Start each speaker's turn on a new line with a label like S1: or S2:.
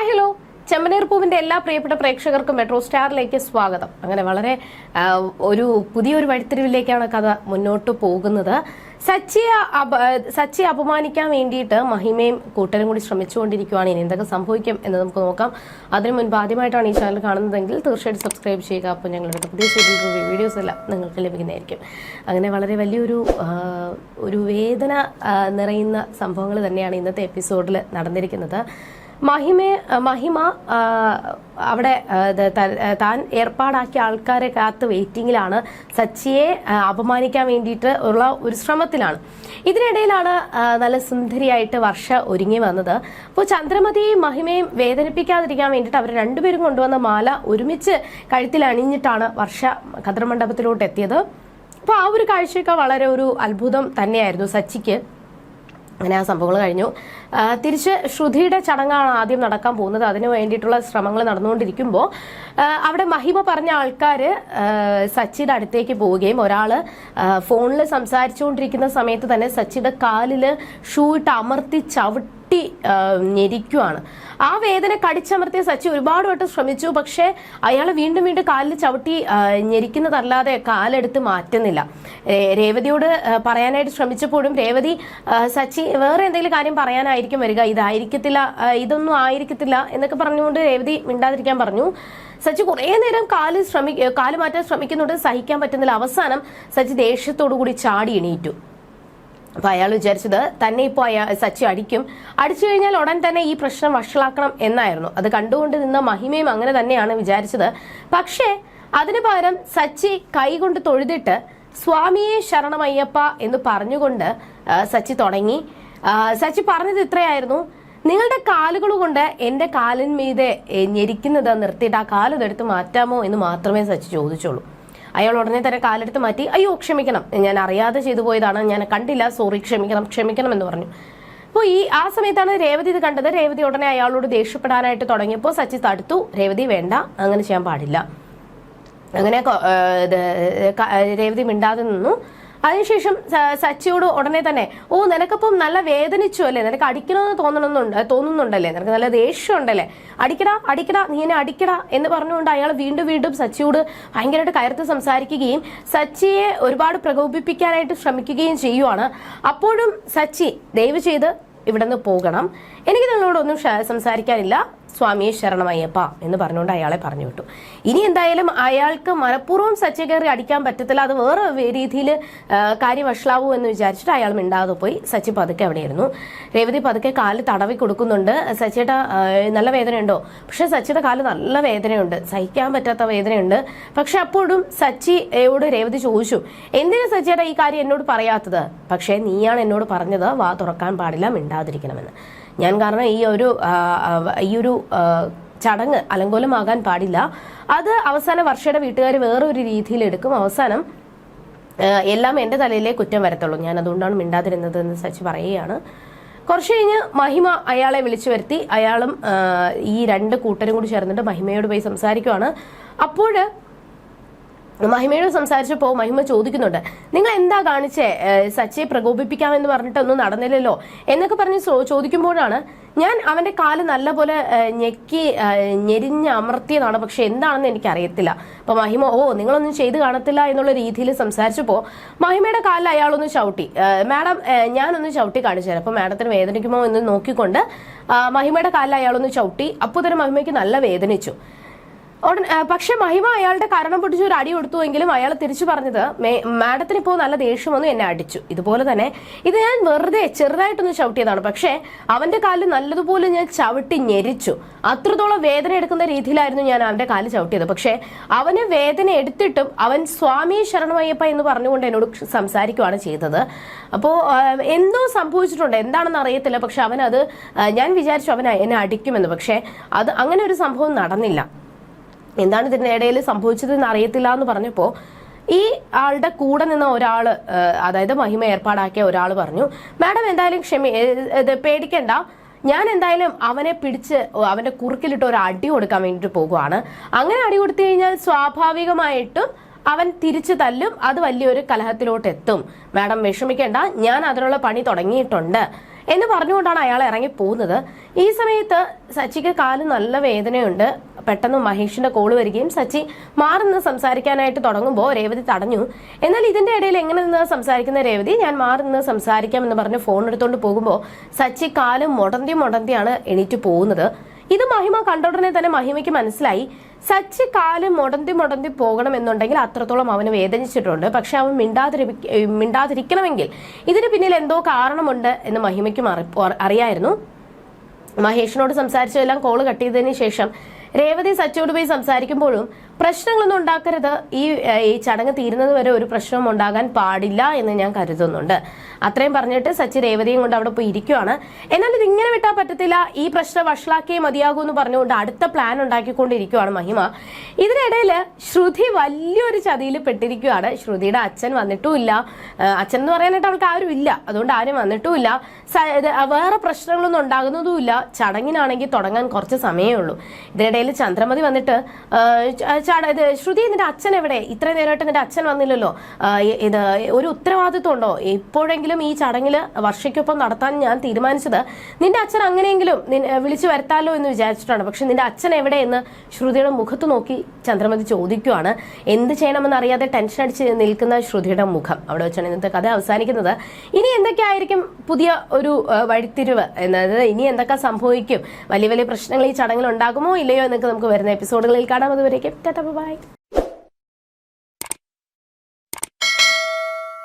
S1: Hi hello. ചെമ്പനീർ പൂവിന്റെ എല്ലാ പ്രിയപ്പെട്ട പ്രേക്ഷകർക്കും മെട്രോ സ്റ്റാറിലേക്ക് സ്വാഗതം. അങ്ങനെ വളരെ ഒരു പുതിയൊരു വഴിത്തിരിവിലേക്കാണ് കഥ മുന്നോട്ട് പോകുന്നത്. സച്ചിയെ അപ സച്ചിയെ അപമാനിക്കാൻ വേണ്ടിയിട്ട് മഹിമയും കൂട്ടരും കൂടി ശ്രമിച്ചുകൊണ്ടിരിക്കുകയാണ് ഇനി എന്തൊക്കെ സംഭവിക്കും എന്ന് നമുക്ക് നോക്കാം. അതിനു മുൻപ് ആദ്യമായിട്ടാണ് ഈ ചാനൽ കാണുന്നതെങ്കിൽ തീർച്ചയായിട്ടും സബ്സ്ക്രൈബ് ചെയ്യുക. അപ്പോൾ ഞങ്ങളുടെ പുതിയ സീരിയൽ വീഡിയോസ് എല്ലാം നിങ്ങൾക്ക് ലഭിക്കുന്നതായിരിക്കും. അങ്ങനെ വളരെ വലിയൊരു ഒരു വേദന നിറയുന്ന സംഭവങ്ങൾ തന്നെയാണ് ഇന്നത്തെ എപ്പിസോഡിൽ നടന്നിരിക്കുന്നത്. മഹിമ മഹിമ അവിടെ താൻ ഏർപ്പാടാക്കിയ ആൾക്കാരെ കാത്ത് വെയിറ്റിംഗിലാണ്. സച്ചിയെ അപമാനിക്കാൻ വേണ്ടിയിട്ട് ഉള്ള ഒരു ശ്രമത്തിലാണ്. ഇതിനിടയിലാണ് നല്ല സുന്ദരിയായിട്ട് വർഷ ഒരുങ്ങി വന്നത്. അപ്പോൾ ചന്ദ്രമതിയെയും മഹിമയും വേദനിപ്പിക്കാതിരിക്കാൻ വേണ്ടിയിട്ട് അവർ രണ്ടുപേരും കൊണ്ടുവന്ന മാല ഒരുമിച്ച് കഴുത്തിൽ അണിഞ്ഞിട്ടാണ് വർഷ കതിർമണ്ഡപത്തിലോട്ട് എത്തിയത് അപ്പോൾ ആ ഒരു കാഴ്ചയൊക്കെ വളരെ ഒരു അത്ഭുതം തന്നെയായിരുന്നു സച്ചിക്ക്. അങ്ങനെ ആ സംഭവങ്ങൾ കഴിഞ്ഞു. തിരിച്ച് ശ്രുതിയുടെ ചടങ്ങാണ് ആദ്യം നടക്കാൻ പോകുന്നത്. അതിനു വേണ്ടിയിട്ടുള്ള ശ്രമങ്ങൾ നടന്നുകൊണ്ടിരിക്കുമ്പോൾ അവിടെ മഹിമ പറഞ്ഞ ആൾക്കാർ സച്ചിയുടെ അടുത്തേക്ക് പോവുകയും ഒരാൾ ഫോണിൽ സംസാരിച്ചുകൊണ്ടിരിക്കുന്ന സമയത്ത് തന്നെ സച്ചിയുടെ കാലിൽ ഷൂ ഇട്ട് അമർത്തി ചവിട്ടി ഞെരിക്കുവാണ്. ആ വേദന കടിച്ചമർത്തിയ സച്ചി ഒരുപാട് വട്ടം ശ്രമിച്ചു. പക്ഷേ അയാൾ വീണ്ടും വീണ്ടും കാലിൽ ചവിട്ടി ഞെരിക്കുന്നതല്ലാതെ കാലെടുത്ത് മാറ്റുന്നില്ല. രേവതിയോട് പറയാനായിട്ട് ശ്രമിച്ചപ്പോഴും രേവതി സച്ചി വേറെ എന്തെങ്കിലും കാര്യം പറയാനായിരിക്കും വരിക. ഇതായിരിക്കത്തില്ല ഇതൊന്നും ആയിരിക്കത്തില്ല എന്നൊക്കെ പറഞ്ഞുകൊണ്ട് രേവതി മിണ്ടാതിരിക്കാൻ പറഞ്ഞു. സച്ചി കുറേ നേരം കാൽ ശ്രമി കാൽ മാറ്റാൻ ശ്രമിക്കുന്നുണ്ട്. സഹിക്കാൻ പറ്റുന്നില്ല. അവസാനം സച്ചി ദേഷ്യത്തോടു കൂടി ചാടി എണീറ്റു. അപ്പൊ അയാൾ വിചാരിച്ചത് തന്നെ ഇപ്പോൾ അയാൾ സച്ചി അടിക്കും. അടിച്ചു കഴിഞ്ഞാൽ ഉടൻ തന്നെ ഈ പ്രശ്നം വഷളാക്കണം എന്നായിരുന്നു. അത് കണ്ടുകൊണ്ട് നിന്ന മഹിമയും അങ്ങനെ തന്നെയാണ് വിചാരിച്ചത്. പക്ഷേ അതിനു പകരം സച്ചി കൈകൊണ്ട് തൊഴുതിട്ട് സ്വാമിയെ ശരണമയ്യപ്പ എന്ന് പറഞ്ഞുകൊണ്ട് സച്ചി തുടങ്ങി. സച്ചി പറഞ്ഞത് ഇത്രയായിരുന്നു. നിങ്ങളുടെ കാലുകൾ കൊണ്ട് എന്റെ കാലിന്മീതെ ഞെരിക്കുന്നത് നിർത്തിയിട്ട് ആ കാലതെടുത്ത് മാറ്റാമോ എന്ന് മാത്രമേ സച്ചി ചോദിച്ചുള്ളൂ. അയാൾ ഉടനെ തന്നെ കാലെടുത്ത് മാറ്റി അയ്യോ ക്ഷമിക്കണം. ഞാൻ അറിയാതെ ചെയ്തു പോയതാണ്. ഞാൻ കണ്ടില്ല. സോറി ക്ഷമിക്കണം ക്ഷമിക്കണം എന്ന് പറഞ്ഞു. അപ്പോൾ ഈ ആ സമയത്താണ് രേവതി ഇത് കണ്ടത്. രേവതി ഉടനെ അയാളോട് ദേഷ്യപ്പെടാനായിട്ട് തുടങ്ങിയപ്പോൾ സച്ചി തടുത്തു രേവതി വേണ്ട അങ്ങനെ ചെയ്യാൻ പാടില്ല. അങ്ങനെ രേവതി മിണ്ടാതെ നിന്നു. അതിനുശേഷം സച്ചിയോട് ഉടനെ തന്നെ ഓ നിനക്കപ്പം നല്ല വേദനിച്ചു അല്ലേ? നിനക്ക് അടിക്കണമെന്ന് തോന്നണമെന്നുണ്ട് തോന്നുന്നുണ്ടല്ലേ? നിനക്ക് നല്ല ദേഷ്യം ഉണ്ടല്ലേ അടിക്കടാ അടിക്കടാ നീ എന്നെ അടിക്കടാ എന്ന് പറഞ്ഞുകൊണ്ട് അയാൾ വീണ്ടും വീണ്ടും സച്ചിയോട് ഭയങ്കരമായിട്ട് കയർത്ത് സംസാരിക്കുകയും സച്ചിയെ ഒരുപാട് പ്രകോപിപ്പിക്കാനായിട്ട് ശ്രമിക്കുകയും ചെയ്യുവാണ്. അപ്പോഴും സച്ചി ദയവ് ചെയ്ത് ഇവിടെ നിന്ന് പോകണം. എനിക്ക് നിങ്ങളോടൊന്നും സംസാരിക്കാനില്ല. സ്വാമിയെ ശരണമയ്യപ്പ എന്ന് പറഞ്ഞുകൊണ്ട് അയാളെ പറഞ്ഞു വിട്ടു. ഇനി എന്തായാലും അയാൾക്ക് മനഃപൂർവം സച്ച കയറി അടിക്കാൻ പറ്റത്തില്ല. അത് വേറെ രീതിയിൽ കാര്യം വഷളാവൂ എന്ന് വിചാരിച്ചിട്ട് അയാൾ മിണ്ടാതെ പോയി. സച്ചി പതുക്കെ അവിടെയായിരുന്നു രേവതി പതുക്കെ കാൽ തടവി കൊടുക്കുന്നുണ്ട്. സച്ചിയുടെ നല്ല വേദനയുണ്ടോ? പക്ഷെ സച്ചിയുടെ കാൽ നല്ല വേദനയുണ്ട്. സഹിക്കാൻ പറ്റാത്ത വേദനയുണ്ട്. പക്ഷെ അപ്പോഴും സച്ചിയോട് രേവതി ചോദിച്ചു എന്തിനാ സച്ചിയുടെ ഈ കാര്യം എന്നോട് പറയാത്തത്? പക്ഷേ നീയാണ് എന്നോട് പറഞ്ഞത് വാ തുറക്കാൻ പാടില്ല മിണ്ടാതിരിക്കണമെന്ന്. ഞാൻ കാരണം ഈ ഒരു ഈ ഒരു ചടങ്ങ് അലങ്കോലമാകാൻ പാടില്ല. അത് അവസാന വർഷയുടെ വീട്ടുകാർ വേറൊരു രീതിയിൽ എടുക്കും അവസാനം എല്ലാം എന്റെ തലയിലേ കുറ്റം വരത്തുള്ളൂ. ഞാൻ അതുകൊണ്ടാണ് മിണ്ടാതിരുന്നത് എന്ന് സച്ചി പറയുകയാണ്. കുറച്ച് കഴിഞ്ഞ് മഹിമ അയാളെ വിളിച്ചു വരുത്തി. അയാളും ഈ രണ്ട് കൂട്ടരും കൂടി ചേർന്നിട്ട് മഹിമയോട് പോയി സംസാരിക്കുവാണ്. അപ്പോൾ മഹിമയോട് സംസാരിച്ചപ്പോൾ മഹിമ ചോദിക്കുന്നുണ്ട് നിങ്ങൾ എന്താ കാണിച്ചേ? സച്ചയെ പ്രകോപിപ്പിക്കാമെന്ന് പറഞ്ഞിട്ടൊന്നും നടന്നില്ലല്ലോ? എന്നൊക്കെ പറഞ്ഞ് ചോദിക്കുമ്പോഴാണ് ഞാൻ അവന്റെ കാൽ നല്ലപോലെ ഞെക്കി ഞെരിഞ്ഞ് അമർത്തിയതാണ്. പക്ഷെ എന്താണെന്ന് എനിക്കറിയത്തില്ല. അപ്പൊ മഹിമ ഓ നിങ്ങളൊന്നും ചെയ്തു കാണത്തില്ല എന്നുള്ള രീതിയിൽ സംസാരിച്ചപ്പോൾ മഹിമയുടെ കാലിൽ അയാളൊന്ന് ചവിട്ടി. മാഡം ഞാനൊന്ന് ചവിട്ടി കാണിച്ചു തരാം. അപ്പൊ മാഡത്തിന് വേദനിക്കുമോ എന്ന് നോക്കിക്കൊണ്ട് മഹിമയുടെ കാലിൽ അയാളൊന്ന് ചവിട്ടി. അപ്പോൾ തന്നെ മഹിമയ്ക്ക് നല്ല വേദനിച്ചു. പക്ഷെ മഹിമ അയാളുടെ കാരണം പൊട്ടിച്ച് ഒരു അടി കൊടുത്തുവെങ്കിലും അയാൾ തിരിച്ചു പറഞ്ഞത് "മേ- മാഡത്തിന് ഇപ്പോൾ നല്ല ദേഷ്യം വന്നു എന്നെ അടിച്ചു. ഇതുപോലെ തന്നെ ഇത് ഞാൻ വെറുതെ ചെറുതായിട്ടൊന്ന് ചവിട്ടിയതാണ്. പക്ഷേ അവന്റെ കാലിൽ നല്ലതുപോലെ ഞാൻ ചവിട്ടി ഞെരിച്ചു. അത്രത്തോളം വേദന എടുക്കുന്ന രീതിയിലായിരുന്നു ഞാൻ അവന്റെ കാൽ ചവിട്ടിയത്. പക്ഷേ അവന് വേദന എടുത്തിട്ടും അവൻ സ്വാമി ശരണമയ്യപ്പ എന്ന് പറഞ്ഞുകൊണ്ട് എന്നോട് സംസാരിക്കുകയാണ് ചെയ്തത്. അപ്പോൾ എന്തോ സംഭവിച്ചിട്ടുണ്ട്. എന്താണെന്ന് അറിയത്തില്ല. പക്ഷെ അവൻ അത് ഞാൻ വിചാരിച്ചു അവൻ എന്നെ അടിക്കുമെന്ന്. പക്ഷേ അത് അങ്ങനെ ഒരു സംഭവം നടന്നില്ല. എന്താണ് ഇതിന്റെ ഇടയിൽ സംഭവിച്ചതെന്ന് അറിയത്തില്ല എന്ന് പറഞ്ഞപ്പോൾ ഈ ആളുടെ കൂടെ നിന്ന ഒരാൾ അതായത് മഹിമ ഏർപ്പാടാക്കിയ ഒരാൾ പറഞ്ഞു മാഡം എന്തായാലും ക്ഷമി പേടിക്കണ്ട. ഞാൻ എന്തായാലും അവനെ പിടിച്ച് അവന്റെ കുറുക്കിലിട്ട് ഒരു അടി കൊടുക്കാൻ വേണ്ടിയിട്ട് പോകുവാണ്. അങ്ങനെ അടി കൊടുത്തു കഴിഞ്ഞാൽ സ്വാഭാവികമായിട്ടും അവൻ തിരിച്ചു തല്ലും. അത് വലിയൊരു കലഹത്തിലോട്ട് എത്തും മാഡം വിഷമിക്കേണ്ട. ഞാൻ അതിനുള്ള പണി തുടങ്ങിയിട്ടുണ്ട്. എന്ന് പറഞ്ഞുകൊണ്ടാണ് അയാൾ ഇറങ്ങി പോകുന്നത്. ഈ സമയത്ത് സച്ചിക്ക് കാൽ നല്ല വേദനയുണ്ട്. പെട്ടെന്ന് മഹേഷിന്റെ കോൾ വരികയും സച്ചി മാറുന്ന് സംസാരിക്കാനായിട്ട് തുടങ്ങുമ്പോൾ രേവതി തടഞ്ഞു. എന്നാൽ ഇതിന്റെ ഇടയിൽ എങ്ങനെ നിന്ന് സംസാരിക്കുന്ന രേവതി? ഞാൻ മാറി നിന്ന് സംസാരിക്കാം എന്ന് പറഞ്ഞ് ഫോൺ എടുത്തുകൊണ്ട് പോകുമ്പോൾ സച്ചി കാൽ മുടന്തി മുടന്തിയാണ് എണീറ്റ് പോകുന്നത്. ഇത് മഹിമ കണ്ട ഉടനെ തന്നെ മഹിമയ്ക്ക് മനസ്സിലായി. സച്ചി കാൽ മുടന്തി മുടന്തി പോകണം എന്നുണ്ടെങ്കിൽ അത്രത്തോളം അവന് വേദനിച്ചിട്ടുണ്ട്. പക്ഷെ അവൻ മിണ്ടാതിരി മിണ്ടാതിരിക്കണമെങ്കിൽ ഇതിന് പിന്നിൽ എന്തോ കാരണമുണ്ട് എന്ന് മഹിമയ്ക്കും അറിയായിരുന്നു. മഹേഷിനോട് സംസാരിച്ചതെല്ലാം കോൾ കട്ട് ചെയ്തതിന് ശേഷം രേവതി സച്ചോട് പോയി സംസാരിക്കുമ്പോഴും പ്രശ്നങ്ങളൊന്നും ഉണ്ടാക്കരുത്. ഈ ഈ ചടങ്ങ് തീരുന്നത് വരെ ഒരു പ്രശ്നവും ഉണ്ടാകാൻ പാടില്ല എന്ന് ഞാൻ കരുതുന്നുണ്ട്. അത്രയും പറഞ്ഞിട്ട് സച്ചി രേവതിയും കൊണ്ട് അവിടെ പോയി ഇരിക്കുവാണ്. എന്നാൽ ഇത് ഇങ്ങനെ വിട്ടാൽ പറ്റത്തില്ല. ഈ പ്രശ്നം വഷളാക്കിയേ മതിയാകൂ എന്ന് പറഞ്ഞുകൊണ്ട് അടുത്ത പ്ലാൻ ഉണ്ടാക്കിക്കൊണ്ടിരിക്കുവാണ് മഹിമ. ഇതിനിടയിൽ ശ്രുതി വലിയൊരു ചതിയിൽ പെട്ടിരിക്കുകയാണ് ശ്രുതിയുടെ അച്ഛൻ വന്നിട്ടുമില്ല. അച്ഛൻ എന്ന് പറയാനായിട്ട് അവൾക്ക് ആരും ഇല്ല അതുകൊണ്ട് ആരും വന്നിട്ടുമില്ല. വേറെ പ്രശ്നങ്ങളൊന്നും ഉണ്ടാകുന്നതുമില്ല. ചടങ്ങിനാണെങ്കിൽ തുടങ്ങാൻ കുറച്ച് സമയമേ ഉള്ളൂ ഇതിനിടയിൽ ചന്ദ്രമതി വന്നിട്ട് ശ്രുതി നിന്റെ അച്ഛൻ എവിടെ? ഇത്ര നേരമായിട്ട് നിന്റെ അച്ഛൻ വന്നില്ലല്ലോ. ഇത് ഒരു ഉത്തരവാദിത്വം ഉണ്ടോ? എപ്പോഴെങ്കിലും ഈ ചടങ്ങിൽ വർഷയ്ക്കൊപ്പം നടത്താൻ ഞാൻ തീരുമാനിച്ചത് നിന്റെ അച്ഛൻ അങ്ങനെയെങ്കിലും വിളിച്ചു വരുത്താലോ എന്ന് വിചാരിച്ചിട്ടാണ്. പക്ഷെ നിന്റെ അച്ഛൻ എവിടെ എന്ന് ശ്രുതിയുടെ മുഖത്ത് നോക്കി ചന്ദ്രമതി ചോദിക്കുവാണ്. എന്ത് ചെയ്യണമെന്ന് അറിയാതെ ടെൻഷൻ അടിച്ച് നിൽക്കുന്ന ശ്രുതിയുടെ മുഖം. അവിടെ വെച്ചാണ് ഇന്നത്തെ കഥ അവസാനിക്കുന്നത്. ഇനി എന്തൊക്കെയായിരിക്കും പുതിയ ഒരു വഴിത്തിരിവ്. എന്നത് ഇനി എന്തൊക്കെ സംഭവിക്കും? വലിയ വലിയ പ്രശ്നങ്ങൾ ഈ ചടങ്ങിൽ ഉണ്ടാകുമോ ഇല്ലയോ എന്നൊക്കെ നമുക്ക് വരുന്ന എപ്പിസോഡുകളിൽ കാണാം. അതുവരേക്കും ബൈ.